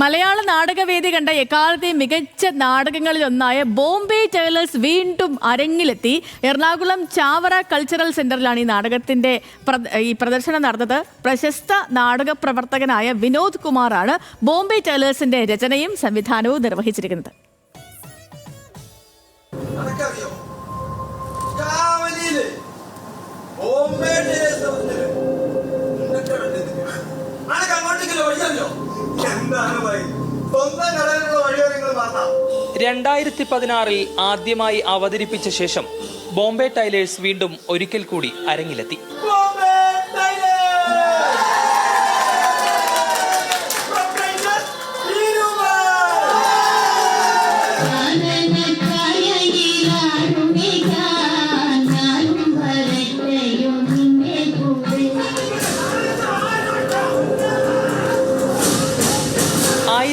മലയാള നാടകവേദി കണ്ട എക്കാലത്തെ മികച്ച നാടകങ്ങളിൽ ഒന്നായ ബോംബെ ടൈലേഴ്സ് വീണ്ടും അരങ്ങിലെത്തി. എറണാകുളം ചാവറ കൾച്ചറൽ സെന്ററിലാണ് ഈ നാടകത്തിന്റെ ഈ പ്രദർശനം നടന്നത്. പ്രശസ്ത നാടക പ്രവർത്തകനായ വിനോദ് കുമാറാണ് ബോംബെ ടൈലേഴ്സിന്റെ രചനയും സംവിധാനവും നിർവഹിച്ചിരിക്കുന്നത്. രണ്ടായിരത്തി പതിനാറിൽ ആദ്യമായി അവതരിപ്പിച്ച ശേഷം ബോംബെ ടൈലേഴ്സ് വീണ്ടും ഒരിക്കൽ കൂടി അരങ്ങിലെത്തി.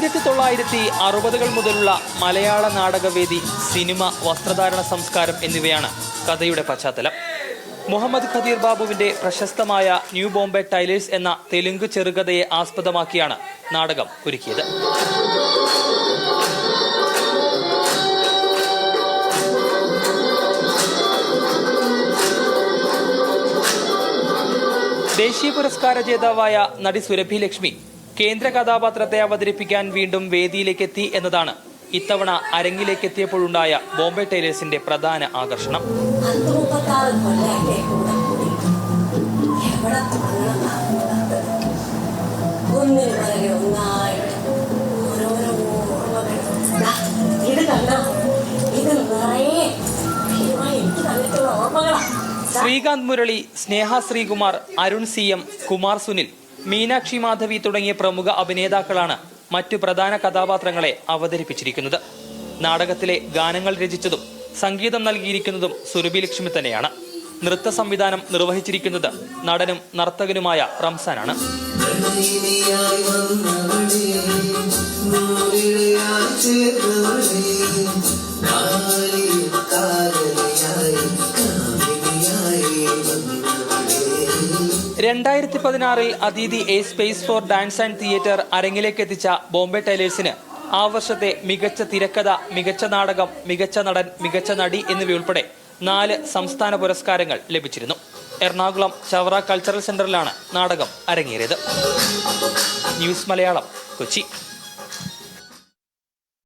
ആയിരത്തി തൊള്ളായിരത്തി അറുപതുകൾ മുതലുള്ള മലയാള നാടകവേദി സിനിമ വസ്ത്രധാരണ സംസ്കാരം എന്നിവയാണ് കഥയുടെ പശ്ചാത്തലം. മുഹമ്മദ് ഖദീർ ബാബുവിന്റെ പ്രശസ്തമായ ന്യൂ ബോംബെ ടൈലേഴ്സ് എന്ന തെലുങ്ക് ചെറുകഥയെ ആസ്പദമാക്കിയാണ് നാടകം ഒരുക്കിയത്. ദേശീയ പുരസ്കാര ജേതാവായ നടി സുരഭി ലക്ഷ്മി കേന്ദ്ര കഥാപാത്രത്തെ അവതരിപ്പിക്കാൻ വീണ്ടും വേദിയിലേക്ക് എത്തി എന്നതാണ് ഇത്തവണ അരങ്ങിലേക്ക് എത്തിയപ്പോഴുണ്ടായ ബോംബെ ടൈലേഴ്സിന്റെ പ്രധാന ആകർഷണം. ശ്രീകാന്ത് മുരളി സ്നേഹ ശ്രീകുമാർ അരുൺ സി എം കുമാർ സുനിൽ മീനാക്ഷി മാധവി തുടങ്ങിയ പ്രമുഖ അഭിനേതാക്കളാണ് മറ്റു പ്രധാന കഥാപാത്രങ്ങളെ അവതരിപ്പിച്ചിരിക്കുന്നത്. നാടകത്തിലെ ഗാനങ്ങൾ രചിച്ചതും സംഗീതം നൽകിയിരിക്കുന്നതും സുരഭി ലക്ഷ്മി തന്നെയാണ്. നൃത്ത സംവിധാനം നിർവഹിച്ചിരിക്കുന്നത് നടനും നർത്തകനുമായ റംസാനാണ്. രണ്ടായിരത്തി പതിനാറിൽ Atheeti a space for dance and theatre അരങ്ങിലേക്ക് എത്തിച്ച ബോംബെ ടൈലേഴ്സിന് ആ വർഷത്തെ മികച്ച തിരക്കഥ മികച്ച നാടകം മികച്ച നടൻ മികച്ച നടി എന്നിവയുൾപ്പെടെ നാല് സംസ്ഥാന പുരസ്കാരങ്ങൾ ലഭിച്ചിരുന്നു. എറണാകുളം ചവറ കൾച്ചറൽ സെന്ററിലാണ് നാടകം അരങ്ങേറിയത്. ന്യൂസ് മലയാളം കൊച്ചി.